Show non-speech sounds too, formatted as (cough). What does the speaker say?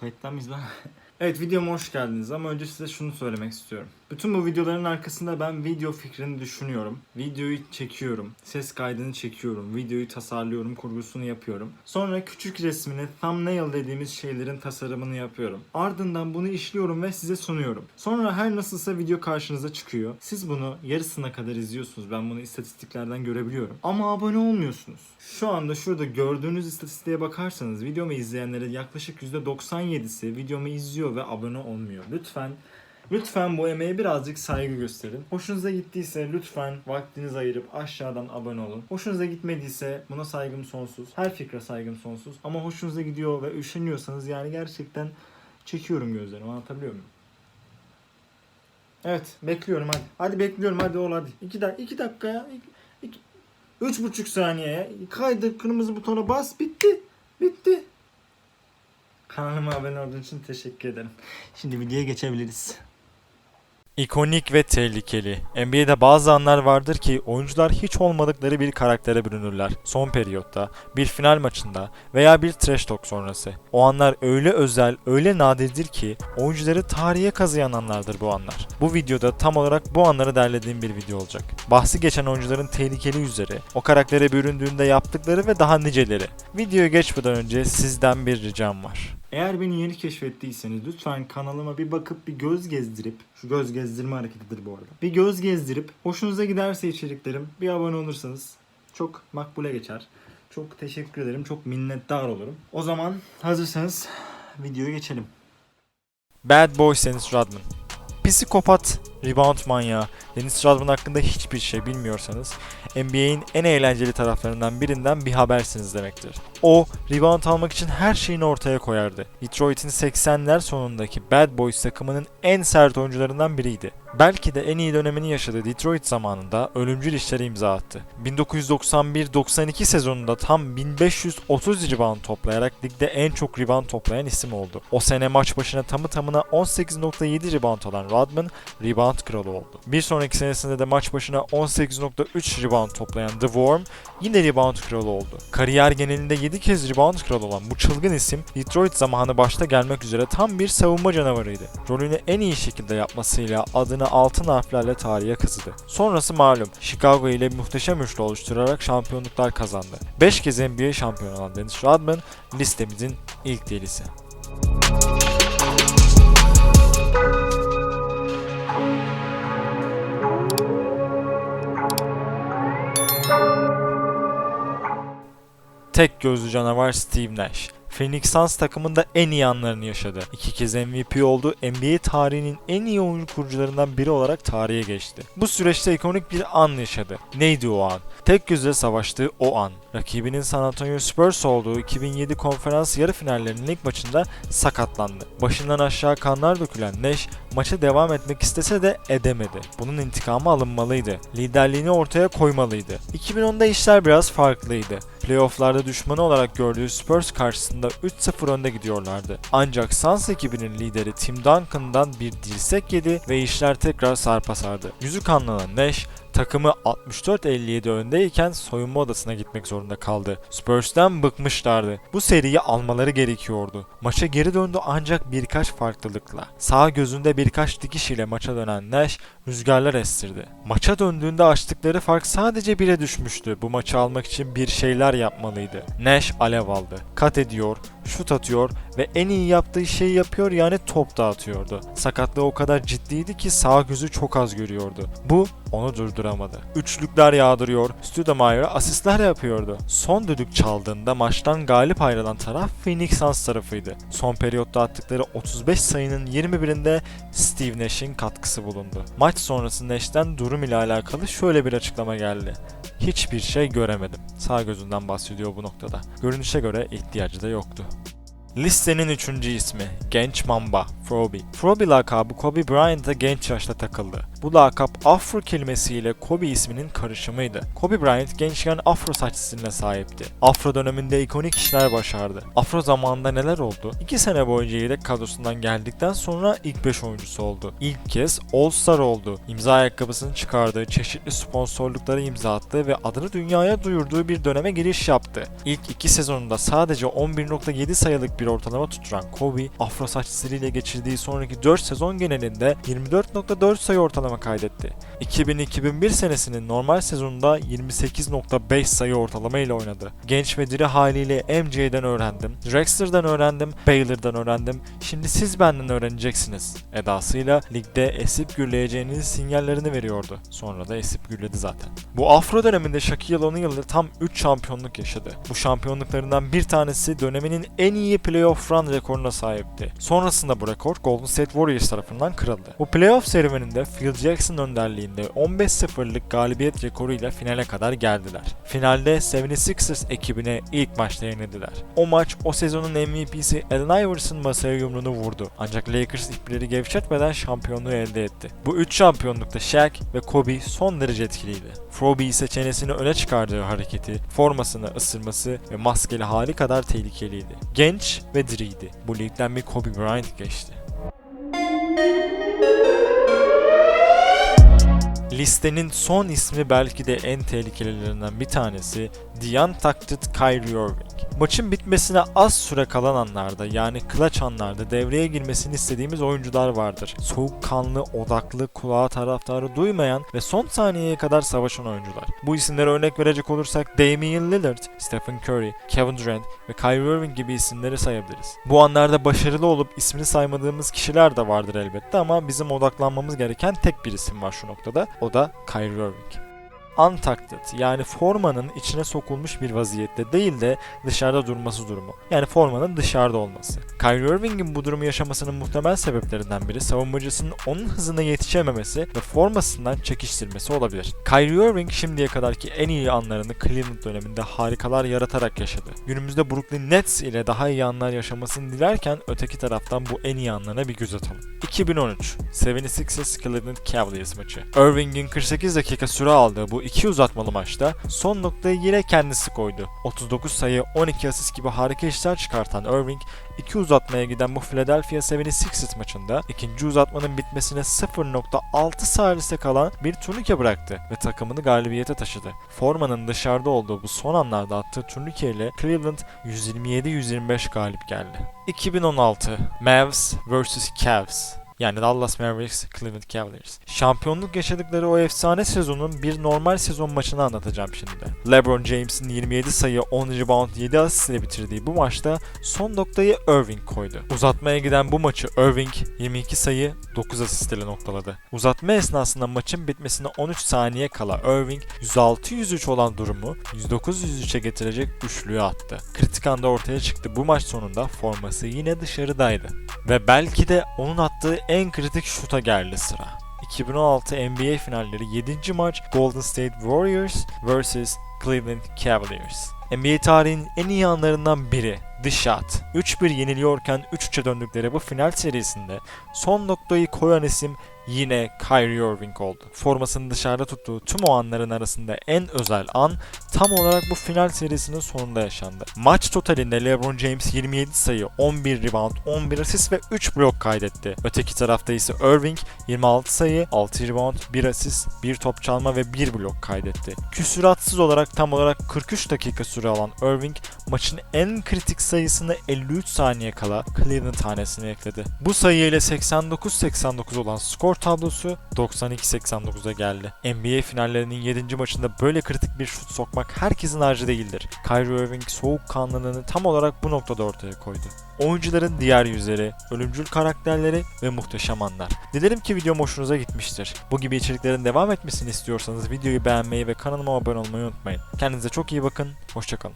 Kayıttan mıyız lan? (laughs) evet videoma hoş geldiniz ama önce size şunu söylemek istiyorum. Bütün bu videoların arkasında ben video fikrini düşünüyorum. Videoyu çekiyorum. Ses kaydını çekiyorum. Videoyu tasarlıyorum. Kurgusunu yapıyorum. Sonra küçük resmini thumbnail dediğimiz şeylerin tasarımını yapıyorum. Ardından bunu işliyorum ve size sunuyorum. Sonra her nasılsa video karşınıza çıkıyor. Siz bunu yarısına kadar izliyorsunuz. Ben bunu istatistiklerden görebiliyorum. Ama abone olmuyorsunuz. Şu anda şurada gördüğünüz istatistiğe bakarsanız videomu izleyenlerin yaklaşık %97'si videomu izliyor ve abone olmuyor. Lütfen Lütfen bu emeğe birazcık saygı gösterin. Hoşunuza gittiyse lütfen vaktinizi ayırıp aşağıdan abone olun. Hoşunuza gitmediyse buna saygım sonsuz. Her fikre saygım sonsuz. Ama hoşunuza gidiyor ve üşeniyorsanız yani gerçekten çekiyorum gözlerimi anlatabiliyor muyum? Evet bekliyorum hadi. Hadi bekliyorum hadi ol hadi. 2 dakika, iki dakika ya. İki, iki, üç buçuk saniye ya. Kaydır kırmızı butona bas bitti. Bitti. Kanalıma abone olduğun için teşekkür ederim. Şimdi videoya geçebiliriz. İkonik ve tehlikeli. NBA'de bazı anlar vardır ki oyuncular hiç olmadıkları bir karaktere bürünürler. Son periyotta, bir final maçında veya bir trash talk sonrası. O anlar öyle özel, öyle nadirdir ki oyuncuları tarihe kazıyan anlardır bu anlar. Bu videoda tam olarak bu anları derlediğim bir video olacak. Bahsi geçen oyuncuların tehlikeli yüzleri, o karaktere büründüğünde yaptıkları ve daha niceleri. Videoya geçmeden önce sizden bir ricam var. Eğer beni yeni keşfettiyseniz lütfen kanalıma bir bakıp bir göz gezdirip şu göz gezdirme hareketidir bu arada. Bir göz gezdirip hoşunuza giderse içeriklerim bir abone olursanız çok makbule geçer. Çok teşekkür ederim. Çok minnettar olurum. O zaman hazırsanız videoya geçelim. Bad Boy Dennis Rodman Psikopat, rebound manyağı Dennis Rodman hakkında hiçbir şey bilmiyorsanız NBA'in en eğlenceli taraflarından birinden bir habersiniz demektir. O, rebound almak için her şeyini ortaya koyardı. Detroit'in 80'ler sonundaki Bad Boys takımının en sert oyuncularından biriydi. Belki de en iyi dönemini yaşadığı Detroit zamanında ölümcül işlere imza attı. 1991-92 sezonunda tam 1530 rebound toplayarak ligde en çok rebound toplayan isim oldu. O sene maç başına tamı tamına 18.7 rebound alan Rodman rebound kralı oldu. Bir sonraki senesinde de maç başına 18.3 rebound toplayan The Worm yine rebound kralı oldu. Kariyer genelinde 7 kez rebound kralı olan bu çılgın isim Detroit zamanı başta gelmek üzere tam bir savunma canavarıydı. Rolünü en iyi şekilde yapmasıyla adını altın harflerle tarihe kazıdı. Sonrası malum Chicago ile muhteşem üçlü oluşturarak şampiyonluklar kazandı. 5 kez NBA şampiyonu olan Dennis Rodman listemizin ilk delisi. Tek gözlü canavar Steve Nash. Phoenix Suns takımında en iyi anlarını yaşadı. İki kez MVP oldu. NBA tarihinin en iyi oyuncu kurucularından biri olarak tarihe geçti. Bu süreçte ikonik bir an yaşadı. Neydi o an? Tek gözle savaştığı o an. Rakibinin San Antonio Spurs olduğu 2007 konferans yarı finallerinin ilk maçında sakatlandı. Başından aşağı kanlar dökülen Nash maça devam etmek istese de edemedi. Bunun intikamı alınmalıydı. Liderliğini ortaya koymalıydı. 2010'da işler biraz farklıydı. Playoff'larda düşmanı olarak gördüğü Spurs karşısında 3-0 önde gidiyorlardı. Ancak Suns ekibinin lideri Tim Duncan'dan bir dirsek yedi ve işler tekrar sarpa sardı. Yüzü kanlanan Nash takımı 64-57 öndeyken soyunma odasına gitmek zorunda kaldı. Spurs'tan bıkmışlardı. Bu seriyi almaları gerekiyordu. Maça geri döndü ancak birkaç farklılıkla. Sağ gözünde birkaç dikiş ile maça dönen Nash rüzgarlar estirdi. Maça döndüğünde açtıkları fark sadece bire düşmüştü. Bu maçı almak için bir şeyler yapmalıydı. Nash alev aldı. Kat ediyor, şut atıyor ve en iyi yaptığı şeyi yapıyor yani top dağıtıyordu. Sakatlığı o kadar ciddiydi ki sağ gözü çok az görüyordu. Bu onu durduramadı. Üçlükler yağdırıyor, Stoudemire'a asistler yapıyordu. Son düdük çaldığında maçtan galip ayrılan taraf Phoenix Suns tarafıydı. Son periyotta attıkları 35 sayının 21'inde Steve Nash'in katkısı bulundu. Maç sonrası Nash'ten durum ile alakalı şöyle bir açıklama geldi. Hiçbir şey göremedim. Sağ gözünden bahsediyor bu noktada. Görünüşe göre ihtiyacı da yoktu. Listenin üçüncü ismi Genç Mamba, Froby. Froby lakabı Kobe Bryant'a genç yaşta takıldı. Bu lakap Afro kelimesiyle Kobe isminin karışımıydı. Kobe Bryant gençken Afro saç sahipti. Afro döneminde ikonik işler başardı. Afro zamanında neler oldu? 2 sene boyunca yedek kadrosundan geldikten sonra ilk 5 oyuncusu oldu. İlk kez All Star oldu. İmza ayakkabısını çıkardığı, çeşitli sponsorluklara imza attığı ve adını dünyaya duyurduğu bir döneme giriş yaptı. İlk 2 sezonunda sadece 11.7 sayılık bir ortalama tutturan Kobe, afro saçlarıyla geçirdiği sonraki 4 sezon genelinde 24.4 sayı ortalama kaydetti. 2000-2001 senesinin normal sezonunda 28.5 sayı ortalama ile oynadı. Genç ve diri haliyle MJ'den öğrendim, Drexler'dan öğrendim, Baylor'dan öğrendim, şimdi siz benden öğreneceksiniz edasıyla ligde esip gürleyeceğinin sinyallerini veriyordu. Sonra da esip gürledi zaten. Bu afro döneminde Shaquille O'Neal tam 3 şampiyonluk yaşadı. Bu şampiyonluklarından bir tanesi döneminin en iyi playoff run rekoruna sahipti. Sonrasında bu rekor Golden State Warriors tarafından kırıldı. Bu playoff serüveninde Phil Jackson önderliğinde 15-0'lık galibiyet rekoruyla finale kadar geldiler. Finalde 76ers ekibine ilk maçta yenildiler. O maç o sezonun MVP'si Allen Iverson masaya yumruğunu vurdu. Ancak Lakers ipleri gevşetmeden şampiyonluğu elde etti. Bu 3 şampiyonlukta Shaq ve Kobe son derece etkiliydi. Froby ise çenesini öne çıkardığı hareketi, formasını ısırması ve maskeli hali kadar tehlikeliydi. Genç ve diriydi. Bu ligden bir Kobe Bryant geçti. Listenin son ismi belki de en tehlikelilerinden bir tanesi The Untucked Kyrie Irving. Maçın bitmesine az süre kalan anlarda yani clutch anlarda devreye girmesini istediğimiz oyuncular vardır. Soğukkanlı, odaklı, kulağa taraftarı duymayan ve son saniyeye kadar savaşan oyuncular. Bu isimlere örnek verecek olursak Damian Lillard, Stephen Curry, Kevin Durant ve Kyrie Irving gibi isimleri sayabiliriz. Bu anlarda başarılı olup ismini saymadığımız kişiler de vardır elbette ama bizim odaklanmamız gereken tek bir isim var şu noktada. O da Kyrie Irving untucked yani formanın içine sokulmuş bir vaziyette değil de dışarıda durması durumu. Yani formanın dışarıda olması. Kyrie Irving'in bu durumu yaşamasının muhtemel sebeplerinden biri savunmacısının onun hızına yetişememesi ve formasından çekiştirmesi olabilir. Kyrie Irving şimdiye kadarki en iyi anlarını Cleveland döneminde harikalar yaratarak yaşadı. Günümüzde Brooklyn Nets ile daha iyi anlar yaşamasını dilerken öteki taraftan bu en iyi anlarına bir göz atalım. 2013 76ers Cleveland Cavaliers maçı. Irving'in 48 dakika süre aldığı bu iki uzatmalı maçta son noktayı yine kendisi koydu. 39 sayı, 12 asist gibi harika işler çıkartan Irving, iki uzatmaya giden bu Philadelphia 76ers maçında ikinci uzatmanın bitmesine 0.6 salise kalan bir turnike bıraktı ve takımını galibiyete taşıdı. Formanın dışarıda olduğu bu son anlarda attığı turnike ile Cleveland 127-125 galip geldi. 2016 Mavs vs Cavs yani Dallas Mavericks, Cleveland Cavaliers. Şampiyonluk yaşadıkları o efsane sezonun bir normal sezon maçını anlatacağım şimdi. LeBron James'in 27 sayı, 10 rebound, 7 asist ile bitirdiği bu maçta son noktayı Irving koydu. Uzatmaya giden bu maçı Irving 22 sayı, 9 asist ile noktaladı. Uzatma esnasında maçın bitmesine 13 saniye kala Irving 106-103 olan durumu 109-103'e getirecek üçlüyü attı. Kritik anda ortaya çıktı. Bu maç sonunda forması yine dışarıdaydı. Ve belki de onun attığı en kritik şuta geldi sıra. 2016 NBA finalleri 7. maç Golden State Warriors vs Cleveland Cavaliers. NBA tarihinin en iyi anlarından biri The Shot. 3-1 yeniliyorken 3-3'e döndükleri bu final serisinde son noktayı koyan isim yine Kyrie Irving oldu. Formasını dışarıda tuttuğu tüm o anların arasında en özel an tam olarak bu final serisinin sonunda yaşandı. Maç totalinde LeBron James 27 sayı, 11 rebound, 11 asist ve 3 blok kaydetti. Öteki tarafta ise Irving 26 sayı, 6 rebound, 1 asist, 1 top çalma ve 1 blok kaydetti. Küsüratsız olarak tam olarak 43 dakika süre alan Irving maçın en kritik sayısını 53 saniye kala Cleveland tanesine ekledi. Bu sayı ile 89-89 olan skor tablosu 92-89'a geldi. NBA finallerinin 7. maçında böyle kritik bir şut sokmak herkesin harcı değildir. Kyrie Irving soğukkanlılığını tam olarak bu noktada ortaya koydu. Oyuncuların diğer yüzleri, ölümcül karakterleri ve muhteşem anlar. Dilerim ki videom hoşunuza gitmiştir. Bu gibi içeriklerin devam etmesini istiyorsanız videoyu beğenmeyi ve kanalıma abone olmayı unutmayın. Kendinize çok iyi bakın, hoşçakalın.